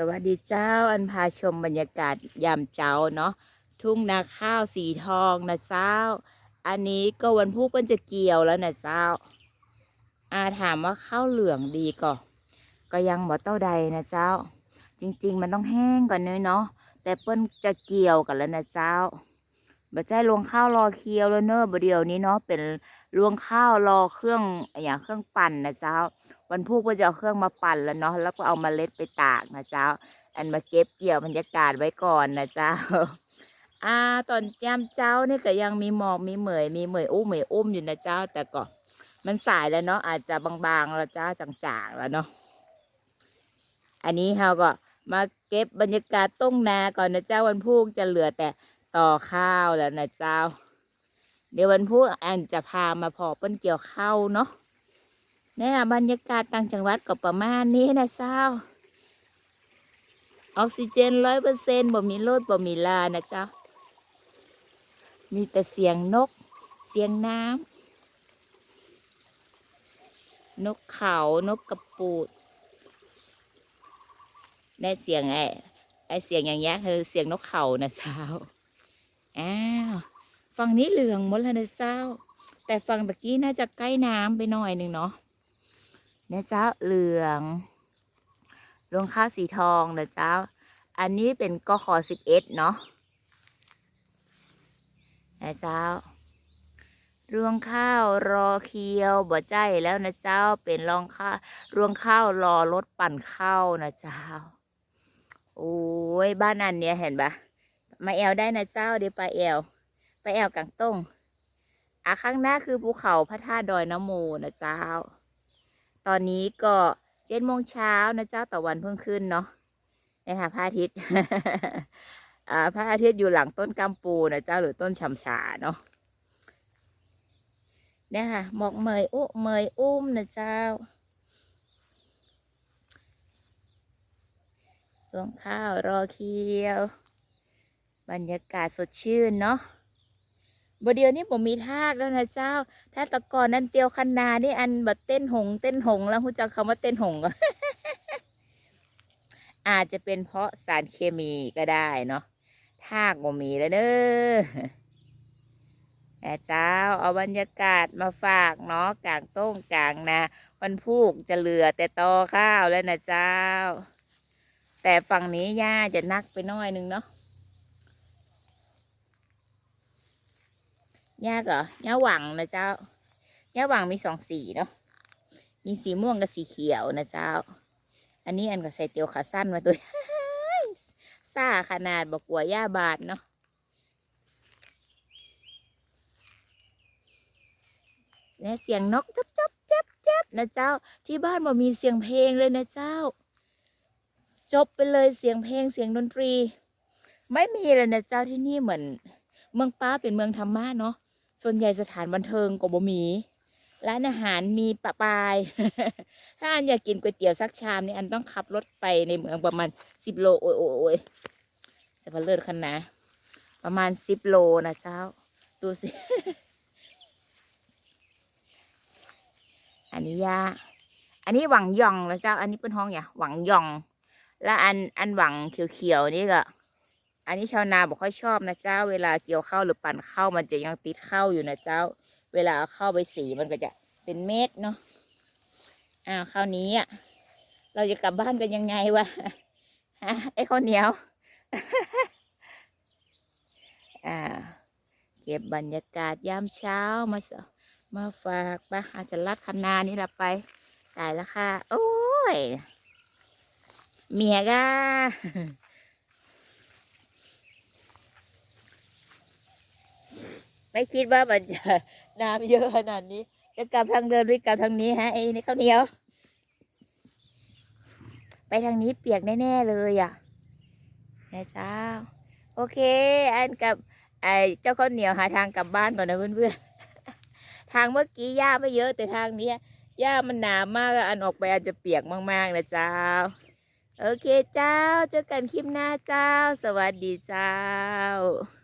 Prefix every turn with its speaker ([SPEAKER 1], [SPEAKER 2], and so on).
[SPEAKER 1] สวัสดีเจ้าอันพาชมบรรยากาศยามเจ้าเนาะทุ่งนาข้าวสีทองนะเจ้า อันนี้ก็วันพุธเพิ่นจะเกี่ยวแล้วนะเจ้า อาถามว่าข้าวเหลืองดีก่อก็ยังบ่เต้าใดนะเจ้า จริง ๆ มันต้องแห้งก่อนเนยเนาะแต่เปิ้นจะเกี่ยวกันแล้วนะเจ้าบ่ใจลวงข้าวรอเคี่ยวแล้วเนอะบ่เดียวนี้เนาะเป็นลวงข้าวรอเครื่องอย่างเครื่องปั่นนะเจ้า วันพุธก็จะเอาเครื่องมาปั่นแล้วเนาะแล้วก็เอามาเล็ดไปตากนะเจ้า อันมาเก็บเกี่ยวบรรยากาศไว้ก่อนนะเจ้าอ่าตอนยามเจ้าเนี่ยก็ยังมีหมอกมีเหมยมีเหมยอุ้มเหมยอุ้มอยู่นะเจ้า แต่ก็มันสายแล้วเนาะอาจจะบางๆแล้วเจ้าจางๆแล้วเนาะอันนี้เราก็มาเก็บบรรยากาศต้งนาก่อนนะเจ้าวันพุธจะเหลือแต่ต่อข้าวแล้วนะเจ้า เดี๋ยววันพุธอันจะพามาพอเปิ้นเกี่ยวข้าวเนาะ เนี่ยบรรยากาศต่างจังหวัดก็ประมาณนี้นะเจ้า ออกซิเจนร้อยเปอร์เซ็นบ่มีรถบ่มีลานะเจ้า มีแต่เสียงนก เสียงน้ำนกเขานกกระปูดแน่เสียงไอ้ไอ้เสียงอย่างเงี้ยคือเสียงนกเขานะเจ้าอ้าวฝั่งนี้เหลืองหมดแล้วนะเจ้า แต่ฝั่งตะกี้น่าจะใกล้น้ำไปหน่อยหนึ่งเนาะ นะเจ้าเหลืองรวงข้าวสีทองนะเจ้า อันนี้เป็นกขอสิบเอ็ดเนาะนะเจ้ารวงข้าวรอเคียวบ่ใจแล้วนะเจ้าเป็นรองข้าวรวงข้าวรอรถปั่นข้าวนะเจ้า โอ้ยบ้านอันเนี้ยเห็นปะมาแอวได้นะเจ้าเดี๋ยวไปแอวไปแอวกลางต้งอะข้างหน้าคือภูเขาพระธาตุดอยน้ำมูนะเจ้า ตอนนี้ก็เจ็ดโมงเช้านะเจ้าตะวันเพิ่งขึ้นเนาะนี่ค่ะพระอาทิตย์พระอาทิตย์อยู่หลังต้นกำปูนะเจ้าหรือต้นชำชาเนาะเนี่ยค่ะหมอกเมยอุ้เมยอุ้มนะเจ้าตวงข้าวรอเคียว บรรยากาศสดชื่นเนาะ บ่เดียวนี้ผมมีทากแล้วนะเจ้า ถ้าตะกอนนั้นเตียวคันนานี่อันแบบเต้นหง เต้นหง แล้วคุณจะคำว่าเต้นหงก็อาจจะเป็นเพราะสารเคมีก็ได้เนาะทากบ่มีแล้วเด้อแต่เจ้าเอาบรรยากาศมาฝากเนาะกลางต้งกลางนาวันพูกจะเหลือแต่ตอข้าวแล้วนะเจ้า แต่ฝั่งนี้หญ้าจะนักไปน้อยนึงเนาะ หญ้าก็หญ้าหวังนะเจ้าหญ้าหวังมีสองสีเนาะมีสีม่วงกับสีเขียวนะเจ้า อันนี้อันก็ใส่เตียวขาสั้นมาตัวซ่าขนาดบอกกลัวหญ้าบาดเนาะและเสียงนกจับจับจับจับนะเจ้า ที่บ้านบ่มีเสียงเพลงเลยนะเจ้า จบไปเลยเสียงเพลงเสียงดนตรี ไม่มีเลยนะเจ้าที่นี่เหมือน เมืองป้าเป็นเมืองธรรมะเนาะ ส่วนใหญ่สถานบันเทิงก็บ่มีร้านอาหารมีปะปาย ถ้าอันอยากกินก๋วยเตี๋ยวสักชามนี่อันต้องขับรถไปในเมืองประมาณสิบโลโอ้ยโอ้ยจะพเลิศขนาดประมาณสิบโลนะเจ้า ดูสิ อันนี้ยาอันนี้หวังยองนะเจ้า อันนี้เป็นห้องอย่าหวังยอง แล้วอันอันหวังเขียวๆนี่ก็ อันนี้ชาวนาบอกค่อยชอบนะเจ้า เวลาเกี่ยวข้าวหรือปั่นข้าวมันจะยังติดข้าวอยู่นะเจ้า เวลาเอาข้าไปสีมันก็จะเป็นเม็ดเนาะอ้าวข้าวนี้อะเราจะกลับบ้านกันยังไงวะฮะไอ้ข้าวเหนียว อ่า เก็บบรรยากาศยามเช้ามาสมาฝากปะอาจจะลัดคันนานี่ละไปตายแล้วค่ะ โอ้ย เมียก้า ไม่คิดว่ามันจะน้ำเยอะขนาดนี้ จะกลับทางเดินหรือกลับทางนี้ฮะไอ้นี่ข้าวเหนียว ไปทางนี้เปียกแน่ๆเลยอะนะเจ้า โอเค อันกับไอ้เจ้าข้าวเหนียวหาทางกลับบ้านก่อนนะเพื่อนๆ ทางเมื่อกี้หญ้าไม่เยอะแต่ทางนี้หญ้ามันหนามากอันออกไปอาจจะเปียกมากๆนะเจ้า โอเคเจ้า เจอกันคลิปหน้าเจ้า สวัสดีเจ้า